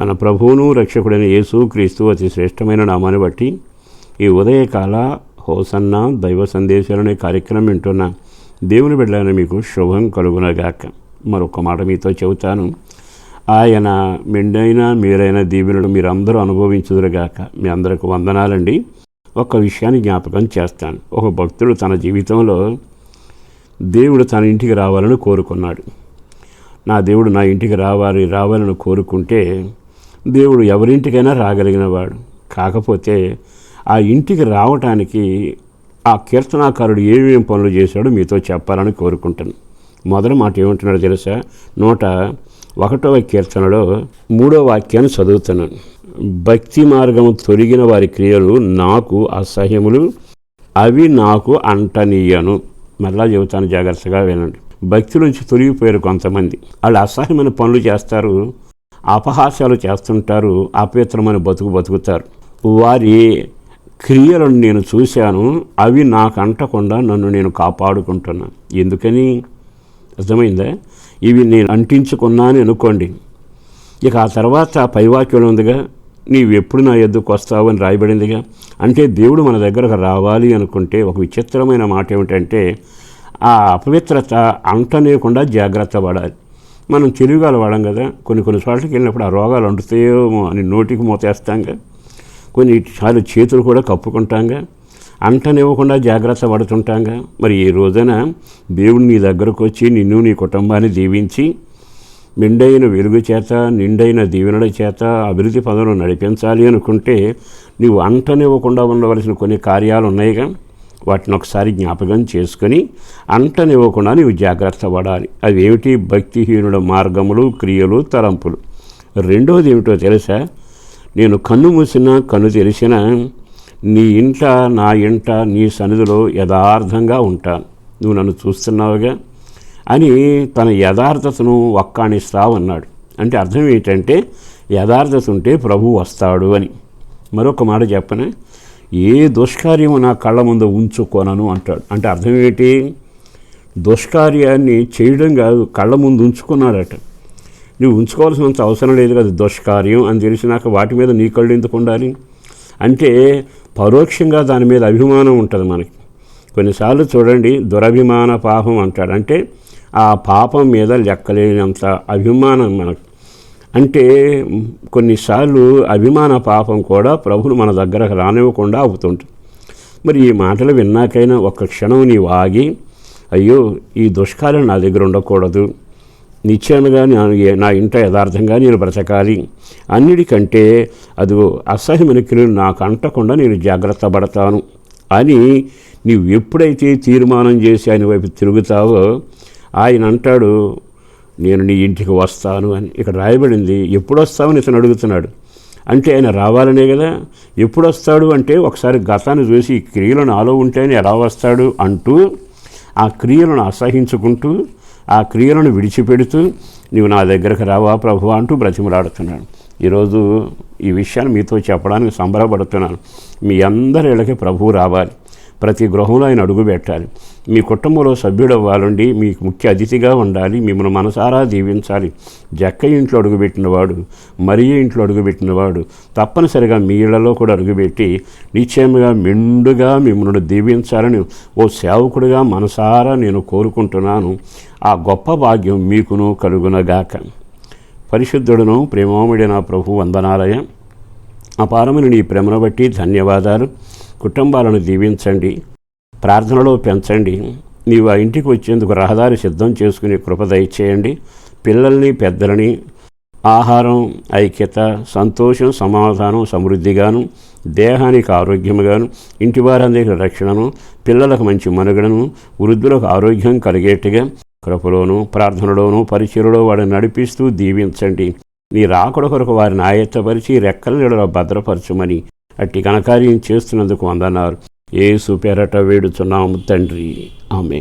మన ప్రభువును రక్షకుడైన యేసు క్రీస్తు అతి శ్రేష్టమైన నామాన్ని బట్టి ఈ ఉదయకాల హోసన్న దైవ సందేశాలు అనే కార్యక్రమం వింటున్న దేవుని బిడ్డలైన మీకు శుభం కలుగునగాక. మరొక మాట మీతో చెబుతాను. ఆయన మెండైన మీరైన దీవెనలు మీరందరూ అనుభవించుదురుగాక. మీ అందరికి వందనాలండి. ఒక విషయాన్ని జ్ఞాపకం చేస్తాను. ఒక భక్తుడు తన జీవితంలో దేవుడు తన ఇంటికి రావాలని కోరుకున్నాడు. నా దేవుడు నా ఇంటికి రావాలి రావాలని కోరుకుంటే దేవుడు ఎవరింటికైనా రాగలిగినవాడు. కాకపోతే ఆ ఇంటికి రావటానికి ఆ కీర్తనాకారుడు ఏమేం పనులు చేశాడో మీతో చెప్పాలని కోరుకుంటాను మొదటి మాట ఏమంటున్నాడు తెలుసా? నూట ఒకటవ కీర్తనలో మూడో వాక్యాన్ని చదువుతున్నాను. భక్తి మార్గము తొలగిన వారి క్రియలు నాకు అసహ్యములు అవి నాకు అంటనీయను. మళ్ళా చెబుతాను జాగ్రత్తగా వినండి. భక్తి నుంచి తొలగిపోయారు కొంతమంది. వాళ్ళు అసహ్యమైన పనులు చేస్తారు. అపహాస్యాలు చేస్తుంటారు అపవిత్రమైన బతుకు బతుకుతారు. వారి క్రియలను నేను చూశాను అవి నాకు అంటకుండా నన్ను నేను కాపాడుకుంటున్నాను. ఎందుకని? అర్థమైందా? ఇవి నేను అంటించుకున్నాను అనుకోండి. ఇక ఆ తర్వాత పైవాక్యం ఉందిగా నీవు ఎప్పుడు నా ఎద్దుకు వస్తావు అని రాయబడిందిగా. అంటే దేవుడు మన దగ్గరకు రావాలి అనుకుంటే ఒక విచిత్రమైన మాట ఏమిటంటే ఆ అపవిత్రత అంటనేయకుండా జాగ్రత్త పడాలి. మనం తెలివిగాల వాడం కదా కొన్ని కొన్ని చోట్లకి వెళ్ళినప్పుడు ఆ రోగాలు అంటుతాయేమో అని నోటికి మూతేస్తాంగా కొన్నిసార్లు చేతులు కూడా కప్పుకుంటాంగా అంటనివ్వకుండా జాగ్రత్త పడుతుంటాంగా. మరి ఈ రోజున దేవుడు నీ దగ్గరకు వచ్చి నిన్ను నీ కుటుంబాన్ని దీవించి నిండైన వెలుగు చేత నిండైన దీవెనల చేత అభివృద్ధి పదవులు నడిపించాలి అనుకుంటే నీవు అంటనివ్వకుండా ఉండవలసిన కొన్ని కార్యాలు ఉన్నాయిగా. వాటిని ఒకసారి జ్ఞాపకం చేసుకొని అంటనివ్వకుండా నీవు జాగ్రత్త పడాలి. అవి ఏమిటి భక్తిహీనుల మార్గములు క్రియలు తలంపులు. రెండోది ఏమిటో తెలుసా? నేను కన్ను మూసినా కన్ను తెరిచినా నీ ఇంట నా ఇంట నీ సన్నిధిలో యథార్థంగా ఉంటాను. నువ్వు నన్ను చూస్తున్నావుగా? అని తన యథార్థతను వక్కాణిస్తావన్నాడు అంటే అర్థం ఏంటంటే యథార్థత ఉంటే ప్రభు వస్తాడు అని. మరొక మాట చెప్పనే? ఏ దుష్కార్యము నా కళ్ళ ముందు ఉంచుకోనను అంటాడు. అంటే అర్థం ఏంటి? దుష్కార్యాన్ని చేయడం కాదు కళ్ళ ముందు ఉంచుకున్నాడట నువ్వు ఉంచుకోవాల్సినంత అవసరం లేదు కదా దుష్కార్యం అని తెలిసినాక వాటి మీద నీ కళ్ళు ఎందుకు ఉండాలి? అంటే పరోక్షంగా దాని మీద అభిమానం ఉంటుంది మనకి. కొన్నిసార్లు చూడండి దురభిమాన పాపం అంటాడు. అంటే ఆ పాపం మీద లెక్కలేనంత అభిమానం మనకు. అంటే కొన్నిసార్లు అభిమాన పాపం కూడా ప్రభును మన దగ్గరకు రానివ్వకుండా అవుతుంటుంది మరి ఈ మాటలు విన్నాకైనా ఒక్క క్షణం నీవు ఆగి అయ్యో ఈ దుష్కాలం నా దగ్గర ఉండకూడదు. నిత్యంగా నా ఇంట యథార్థంగా నేను బ్రతకాలి. అన్నిటికంటే అది అసహ్యమైన క్రియలు నాకు అంటకుండా నేను జాగ్రత్త పడతాను అని నీవు ఎప్పుడైతే తీర్మానం చేసి ఆయన వైపు తిరుగుతావో ఆయన అంటాడు నేను నీ ఇంటికి వస్తాను అని ఇక్కడ రాయబడింది. ఎప్పుడు వస్తావని ఇతను అడుగుతున్నాడు. అంటే ఆయన రావాలనే కదా. ఎప్పుడు వస్తాడు అంటే ఒకసారి గతాన్ని చూసి ఈ క్రియలు నాలో ఉంటేనే ఎలా వస్తాడు అంటూ ఆ క్రియలను అసహించుకుంటూ ఆ క్రియలను విడిచిపెడుతూ నువ్వు నా దగ్గరకు రావా ప్రభు అంటూ బ్రతిమలాడుతున్నాడు. ఈరోజు ఈ విషయాన్ని మీతో చెప్పడానికి సంబరపడుతున్నాను. మీ అందరి ఇళ్ళకి ప్రభువు రావాలి. ప్రతి గృహంలో ఆయన అడుగు పెట్టాలి. మీ కుటుంబంలో సభ్యుడు అవ్వాలండి మీకు ముఖ్య అతిథిగా ఉండాలి మిమ్మల్ని మనసారా దీవించాలి. జక్క ఇంట్లో అడుగుపెట్టినవాడు మరియు ఇంట్లో అడుగుపెట్టినవాడు తప్పనిసరిగా మీ ఇళ్ళలో కూడా అడుగుపెట్టి నిశ్చయముగా మెండుగా మిమ్మల్ని దీవించాలని ఓ సేవకుడిగా మనసారా నేను కోరుకుంటున్నాను. ఆ గొప్ప భాగ్యం మీకును కలుగునగాక. పరిశుద్ధుడును ప్రేమోముడిన ప్రభు వందనాలయం. అపారమైన నీ ప్రేమను బట్టి ధన్యవాదాలు. కుటుంబాలను దీవించండి. ప్రార్థనలో పెంచండి. నీవు ఆ ఇంటికి వచ్చేందుకు రహదారి సిద్ధం చేసుకుని కృప దయచేయండి. పిల్లల్ని పెద్దలని ఆహారం ఐక్యత సంతోషం సమాధానం సమృద్ధిగాను దేహానికి ఆరోగ్యముగాను ఇంటి వారందరికీ రక్షణను పిల్లలకు మంచి మనుగడను వృద్ధులకు ఆరోగ్యం కలిగేట్టుగా కృపలోను ప్రార్థనలోను పరిచయలో వాడిని నడిపిస్తూ దీవించండి. నీ రాకడ కొరకు వారిని ఆయత్తపరిచి రెక్కల నీడలో భద్రపరచమని అట్టి ఘనకార్యం చేస్తున్నందుకు వందన్నారు ఏ పేరట వేడుచున్నాము తండ్రి. ఆమె